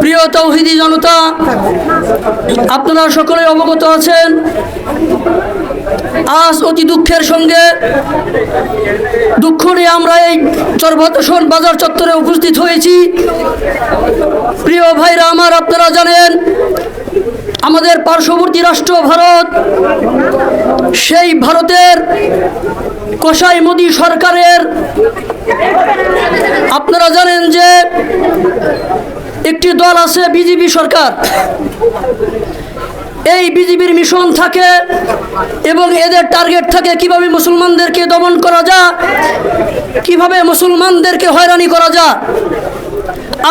প্রিয় জনতা, আপনারা সকলে অবগত আছেন, আজ অতি দুঃখের সঙ্গে দুঃখ নিয়ে আমরা এই চরভদ্রসন বাজার চত্বরে উপস্থিত হয়েছি। প্রিয় ভাইরা, আমার আপনারা জানেন আমাদের পার্শ্ববর্তী রাষ্ট্র ভারত, সেই ভারতের কসাই মোদী সরকারের, আপনারা জানেন যে একটি দল আছে বিজেপি সরকার। এই বিজেপির মিশন থাকে এবং এদের টার্গেট থাকে কীভাবে মুসলমানদেরকে দমন করা যায়, কীভাবে মুসলমানদেরকে হয়রানি করা যায়।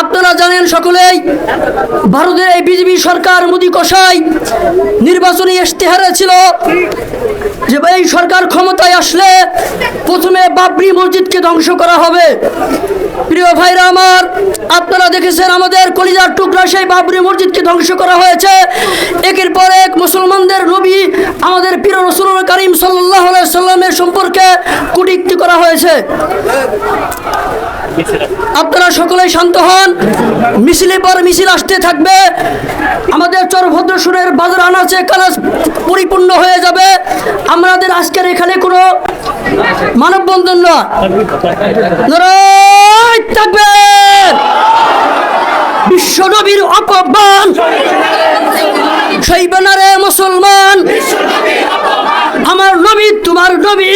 আপনারা জানেন সকলেই, ভারতের এই বিজেপি সরকার মোদী কষাই নির্বাচনী ইশতেহারে ছিল যে এই সরকার ক্ষমতায় আসলে প্রথমে বাবরি মসজিদকে ধ্বংস করা হবে। প্রিয় ভাইরা আমার, আপনারা দেখেছেন আমাদের কলিজার টুকরা সেই বাবরি মসজিদকে ধ্বংস করা হয়েছে। একের পর এক মুসলমানদের নবী আমাদের প্রিয় রসুল করিম সাল্লাহ সাল্লামের সম্পর্কে কুটিক্তি করা হয়েছে। আপনারা সকলেই শান্ত হন। মিছিলে পর মিছিল আসতে থাকবে। আমাদের চরভদ্রসুরের বাজার আনাচে কালাস পরিপূর্ণ হয়ে যাবে। আমাদের আজকের এখানে কোনো মানববন্ধন নয় নারায় থাকবে বিশ্বনবীর অপমান। সেই ব্যানারে মুসলমান। আমার নবী, তোমার নবী।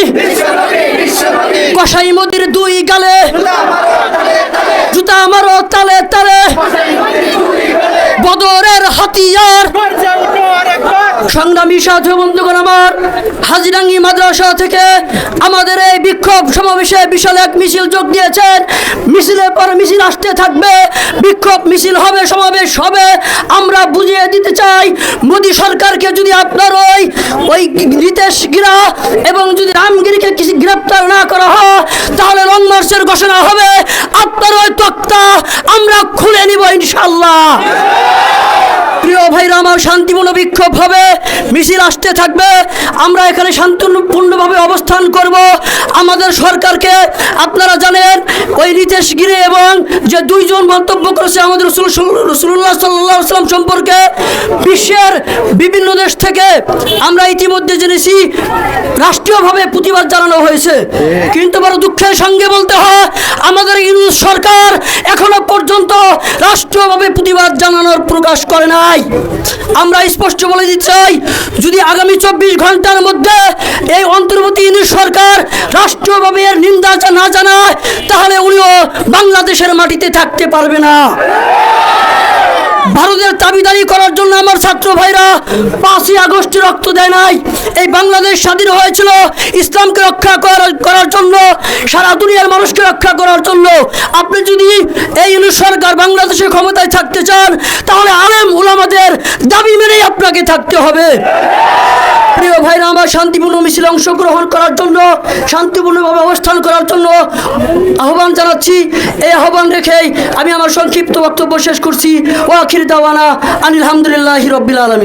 কসাই মদির দুই গালে। জুতা আমারও তালে তালে। বদরের হাতিয়ার। সংগ্রামী সাধু বন্ধুগণ আমার, হাজিরাঙ্গি মাদ্রাসা থেকে আমাদের এই বিক্ষোভ সমাবেশে বিশাল এক মিছিল যোগ দিয়েছেন। মিছিলের পর মিছিল আসতে থাকবে, বিক্ষোভ মিছিল হবে, সমাবেশ হবে। আমরা বুঝিয়ে দিতে চাই, মোদী সরকারকে যদি আপনার ওই ওই নীতিশ গিরা এবং যদি রামগিরিকে কিছু গ্রেপ্তার না করা হয়, তাহলে লং মার্চের ঘোষণা হবে, আপনার ওই তক্তা আমরা খুলে নিব ইনশাল্লাহ আমার শান্তিপূর্ণ বিক্ষোভ হবে। মিছিল আসতে থাকবে। আমরা এখানে শান্তিপূর্ণভাবে অবস্থান করব। আমাদের সরকারকে আপনারা জানেন, ওই রিতেশ গিরে এবং যে দুইজন মন্তব্য করেছে আমাদের রসুল রসুল্লাহ সাল্লাহ সাল্লাম সম্পর্কে, বিশ্বের বিভিন্ন দেশ থেকে আমরা ইতিমধ্যে জেনেছি, রাষ্ট্রীয়ভাবে প্রতিবাদ জানানো হয়েছে। কিন্তু বড় দুঃখের সঙ্গে বলতে হয়, আমাদের ইউনুস সরকার এখনও পর্যন্ত রাষ্ট্রীয়ভাবে প্রতিবাদ জানানোর প্রকাশ করে নাই। আমরা স্পষ্ট বলে দিচ্ছি যদি আগামী চব্বিশ ঘণ্টার মধ্যে এই অন্তর্বর্তী সরকার রাষ্ট্রভাবে এর নিন্দা না জানায়, তাহলে উনিও বাংলাদেশের মাটিতে থাকতে পারবে না। ভারতের দাবিদারি করার জন্য আমার ছাত্র ভাইরা পাঁচই আগস্টে রক্ত দেয় নাই। এই বাংলাদেশ স্বাধীন হয়েছিল ইসলামকে রক্ষা করার করার জন্য, সারা দুনিয়ার মানুষকে রক্ষা করার জন্য। আপনি যদি এই সরকার বাংলাদেশের ক্ষমতায় থাকতে চান, তাহলে আলেম উলামাদের দাবি মেনেই আপনাকে থাকতে হবে। প্রিয় ভাইরা, আমার শান্তিপূর্ণ মিছিলে অংশগ্রহণ করার জন্য, শান্তিপূর্ণভাবে অবস্থান করার জন্য আহ্বান জানাচ্ছি। এই আহ্বান রেখেই আমি আমার সংক্ষিপ্ত বক্তব্য শেষ করছি। ও আখির দাওয়ানা আনিল হামদুলিল্লাহ রব্বিল আলমী